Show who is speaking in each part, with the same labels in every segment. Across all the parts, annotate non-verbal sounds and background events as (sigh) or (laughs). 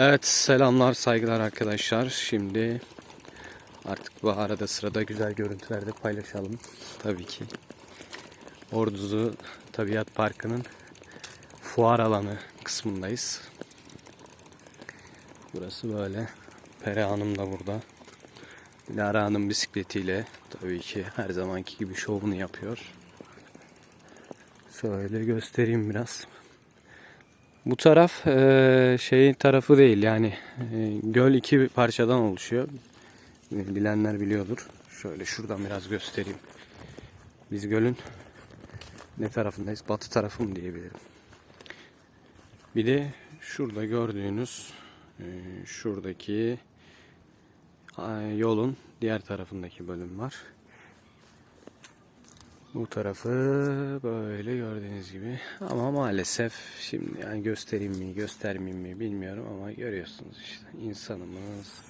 Speaker 1: Evet selamlar saygılar arkadaşlar. Şimdi artık bu arada sırada güzel görüntüler de paylaşalım. Tabii ki. Orduzu Tabiat Parkı'nın fuar alanı kısmındayız. Burası böyle. Pere Hanım da burada. Lara Hanım bisikletiyle tabii ki her zamanki gibi şovunu yapıyor. Şöyle göstereyim biraz. Bu taraf eee şeyin tarafı değil yani eee, göl iki parçadan oluşuyor. E, Bilenler biliyordur. Şöyle şuradan biraz göstereyim. Biz gölün ne tarafındayız? Batı tarafı mı diyebilirim. Bir de şurada gördüğünüz eee, şuradaki yolun diğer tarafındaki bölüm var. Bu tarafı böyle gördüğünüz gibi. Ama maalesef şimdi yani göstereyim mi göstermeyeyim mi bilmiyorum ama görüyorsunuz işte. İnsanımız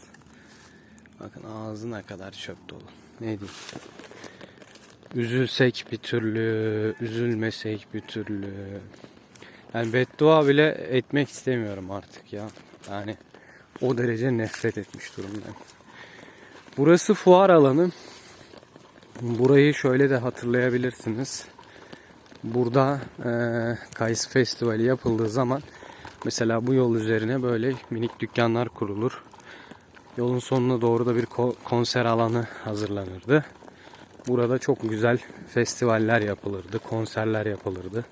Speaker 1: bakın ağzına kadar çöp dolu. Ne diyeyim? Üzülsek bir türlü üzülmesek bir türlü. Yani beddua bile etmek istemiyorum artık ya. Yani o derece nefret etmiş durumdayım. Burası fuar alanı Burayı şöyle de hatırlayabilirsiniz. Burada e, Kayısı Festivali yapıldığı zaman mesela bu yol üzerine böyle minik dükkanlar kurulur. Yolun sonuna doğru da bir ko- konser alanı hazırlanırdı. Burada çok güzel festivaller yapılırdı, konserler yapılırdı.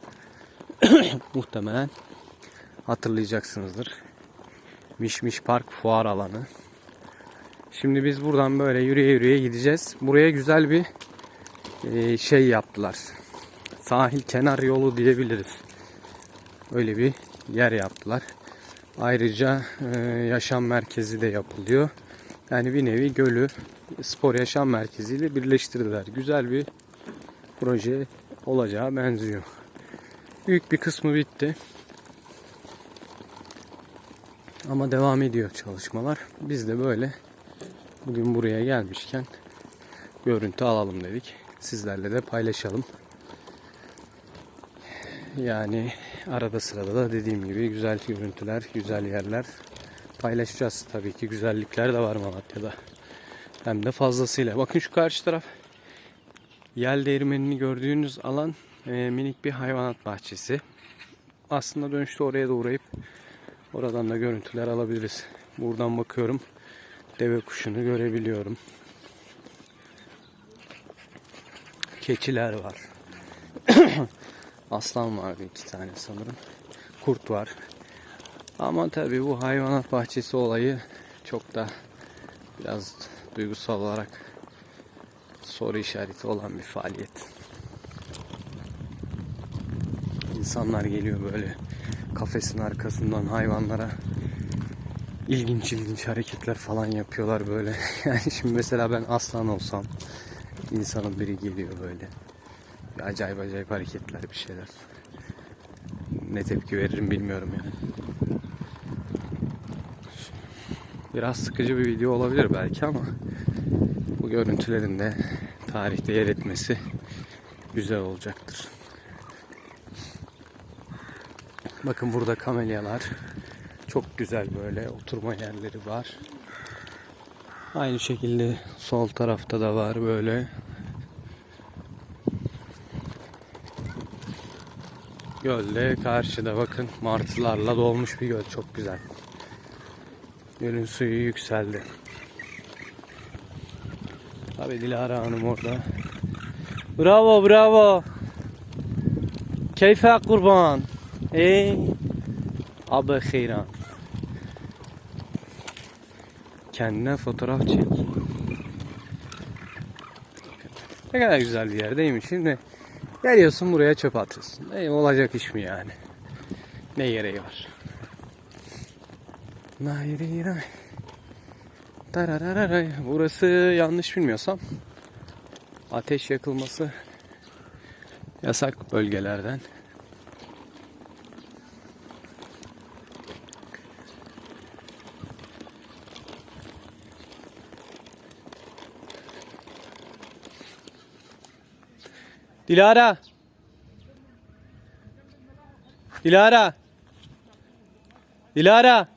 Speaker 1: (coughs) Muhtemelen hatırlayacaksınızdır. Mişmiş Park fuar alanı. Şimdi biz buradan böyle yürüye yürüye gideceğiz. Buraya güzel bir e, şey yaptılar. Sahil kenar yolu diyebiliriz. Öyle bir yer yaptılar. Ayrıca e, yaşam merkezi de yapılıyor. Yani bir nevi gölü spor yaşam merkeziyle birleştirdiler. Güzel bir proje olacağı benziyor. Büyük bir kısmı bitti. Ama devam ediyor çalışmalar. Biz de böyle Bugün buraya gelmişken görüntü alalım dedik. Sizlerle de paylaşalım. Yani arada sırada da dediğim gibi güzel görüntüler, güzel yerler paylaşacağız. Tabii ki güzellikler de var Malatya'da. Hem de fazlasıyla. Bakın şu karşı taraf yel değirmenini gördüğünüz alan e, minik bir hayvanat bahçesi. Aslında dönüşte oraya da uğrayıp oradan da görüntüler alabiliriz. Buradan bakıyorum deve kuşunu görebiliyorum. Keçiler var. (coughs) Aslan vardı iki tane sanırım. Kurt var. Ama tabii bu hayvanat bahçesi olayı çok da biraz duygusal olarak soru işareti olan bir faaliyet. İnsanlar geliyor böyle kafesin arkasından hayvanlara ilginç ilginç hareketler falan yapıyorlar böyle. (laughs) Yani şimdi mesela ben aslan olsam insanın biri geliyor böyle. Acayip acayip hareketler bir şeyler. Ne tepki veririm bilmiyorum yani. Biraz sıkıcı bir video olabilir belki ama bu görüntülerin de tarihte yer etmesi güzel olacaktır. Bakın burada kamelyalar. Çok güzel böyle oturma yerleri var. Aynı şekilde sol tarafta da var böyle. Gölde karşıda bakın martılarla dolmuş bir göl çok güzel. Gölün suyu yükseldi. Tabi Dilara Hanım orada. Bravo bravo. Keyfe kurban. Ey. Abi hayran. Kendine fotoğraf çek. Ne kadar güzel bir yer değil mi? Şimdi geliyorsun buraya çöp atıyorsun. Ey, olacak iş mi yani? Ne gereği var? Burası yanlış bilmiyorsam ateş yakılması yasak bölgelerden. Dilara. Dilara. Dilara.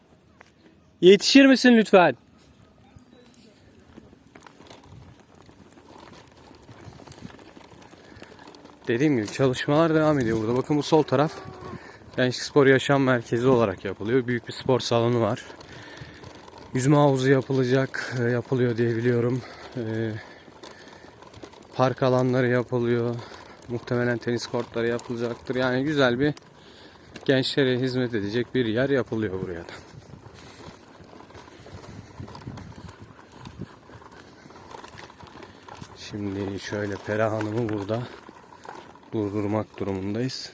Speaker 1: Yetişir misin lütfen? Dediğim gibi çalışmalar devam ediyor burada. Bakın bu sol taraf Gençlik Spor Yaşam Merkezi olarak yapılıyor. Büyük bir spor salonu var. Yüzme havuzu yapılacak, e, yapılıyor diye biliyorum. E, Park alanları yapılıyor. Muhtemelen tenis kortları yapılacaktır. Yani güzel bir gençlere hizmet edecek bir yer yapılıyor buraya da. Şimdi şöyle Pera Hanım'ı burada durdurmak durumundayız.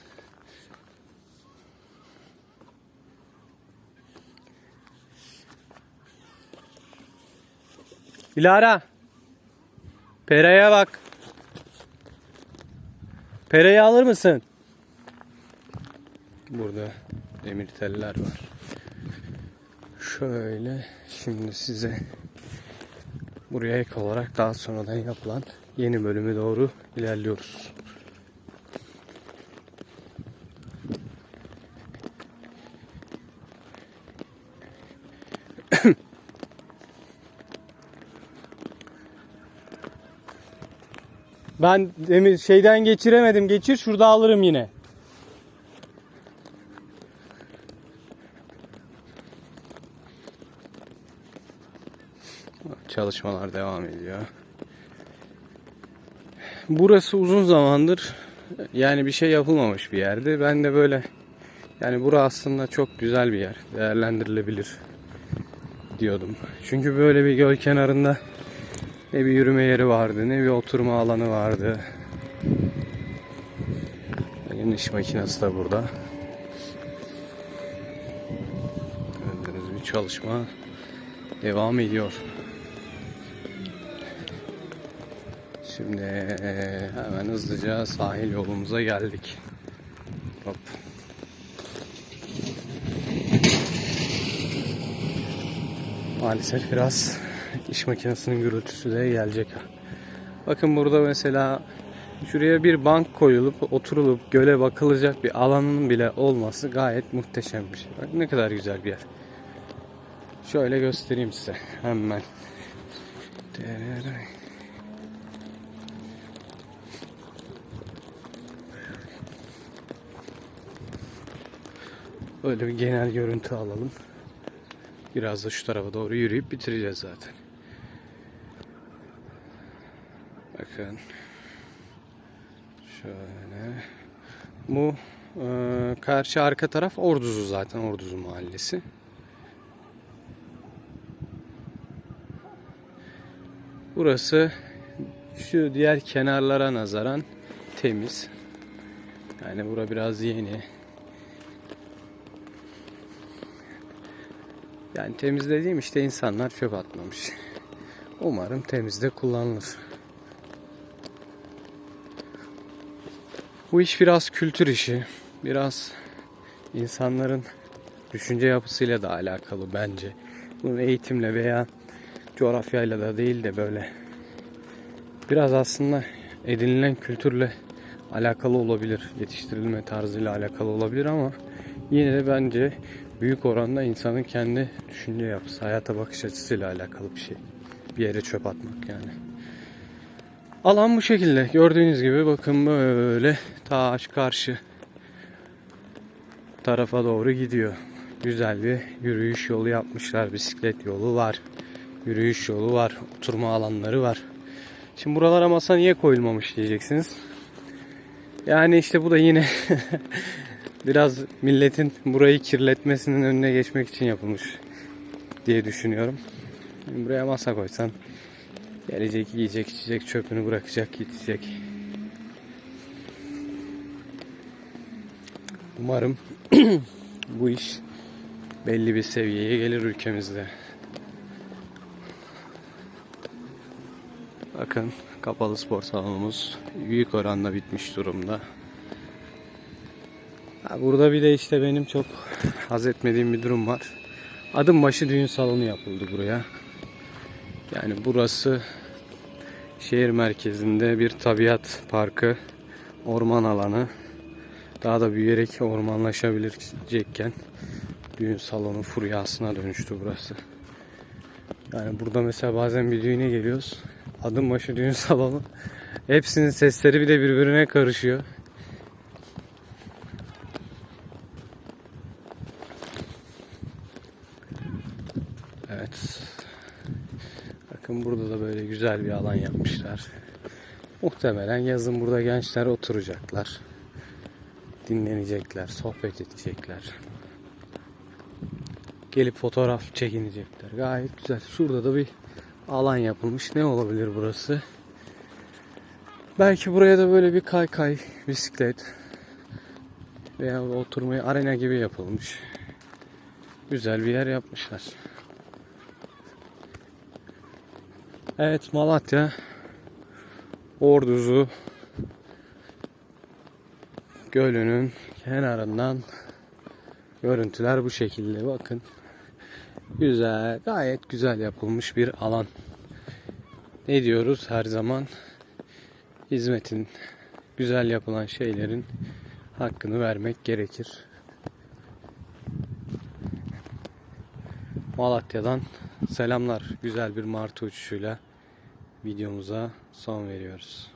Speaker 1: Dilara. Pera'ya bak. Pera'yı alır mısın? Burada demir teller var. Şöyle şimdi size buraya ek olarak daha sonradan yapılan yeni bölümü doğru ilerliyoruz. Ben demir şeyden geçiremedim. Geçir şurada alırım yine. Çalışmalar devam ediyor. Burası uzun zamandır yani bir şey yapılmamış bir yerdi. Ben de böyle yani bura aslında çok güzel bir yer. Değerlendirilebilir diyordum. Çünkü böyle bir göl kenarında ne bir yürüme yeri vardı, ne bir oturma alanı vardı. Benim iş makinesi de burada. Gördüğünüz bir çalışma devam ediyor. Şimdi hemen hızlıca sahil yolumuza geldik. Hop. Maalesef biraz iş makinesinin gürültüsü de gelecek. Bakın burada mesela şuraya bir bank koyulup oturulup göle bakılacak bir alanın bile olması gayet muhteşem bir şey. Bak ne kadar güzel bir yer. Şöyle göstereyim size hemen. Böyle bir genel görüntü alalım. Biraz da şu tarafa doğru yürüyüp bitireceğiz zaten. Bakın. Şöyle. Bu e, karşı arka taraf Orduzu zaten. Orduzu mahallesi. Burası şu diğer kenarlara nazaran temiz. Yani bura biraz yeni. Yani temiz dediğim işte insanlar çöp atmamış. Umarım temizde kullanılır. Bu iş biraz kültür işi. Biraz insanların düşünce yapısıyla da alakalı bence. Bunun eğitimle veya coğrafyayla da değil de böyle biraz aslında edinilen kültürle alakalı olabilir. Yetiştirilme tarzıyla alakalı olabilir ama yine de bence büyük oranda insanın kendi düşünce yapısı, hayata bakış açısıyla alakalı bir şey. Bir yere çöp atmak yani. Alan bu şekilde. Gördüğünüz gibi bakın böyle taş karşı tarafa doğru gidiyor. Güzel bir yürüyüş yolu yapmışlar. Bisiklet yolu var. Yürüyüş yolu var. Oturma alanları var. Şimdi buralara masa niye koyulmamış diyeceksiniz. Yani işte bu da yine (laughs) biraz milletin burayı kirletmesinin önüne geçmek için yapılmış diye düşünüyorum. Buraya masa koysan gelecek yiyecek içecek çöpünü bırakacak gidecek. Umarım (clears throat) bu iş belli bir seviyeye gelir ülkemizde. Bakın kapalı spor salonumuz büyük oranda bitmiş durumda. Burada bir de işte benim çok haz etmediğim bir durum var. Adım başı düğün salonu yapıldı buraya. Yani burası şehir merkezinde bir tabiat parkı, orman alanı. Daha da büyüyerek ormanlaşabilecekken düğün salonu furyasına dönüştü burası. Yani burada mesela bazen bir düğüne geliyoruz. Adım başı düğün (laughs) salonu. Hepsinin sesleri bir de birbirine karışıyor. Evet. Bakın burada da böyle güzel bir alan yapmışlar. Muhtemelen yazın burada gençler oturacaklar. Dinlenecekler, sohbet edecekler. Gelip fotoğraf çekinecekler. Gayet güzel. Şurada da bir alan yapılmış. Ne olabilir burası? Belki buraya da böyle bir kaykay, bisiklet veya oturmayı arena gibi yapılmış. Güzel bir yer yapmışlar. Evet Malatya Orduzu Gölü'nün kenarından görüntüler bu şekilde bakın. Güzel, gayet güzel yapılmış bir alan. Ne diyoruz her zaman? Hizmetin, güzel yapılan şeylerin hakkını vermek gerekir. Malatya'dan selamlar. Güzel bir martı uçuşuyla videomuza son veriyoruz.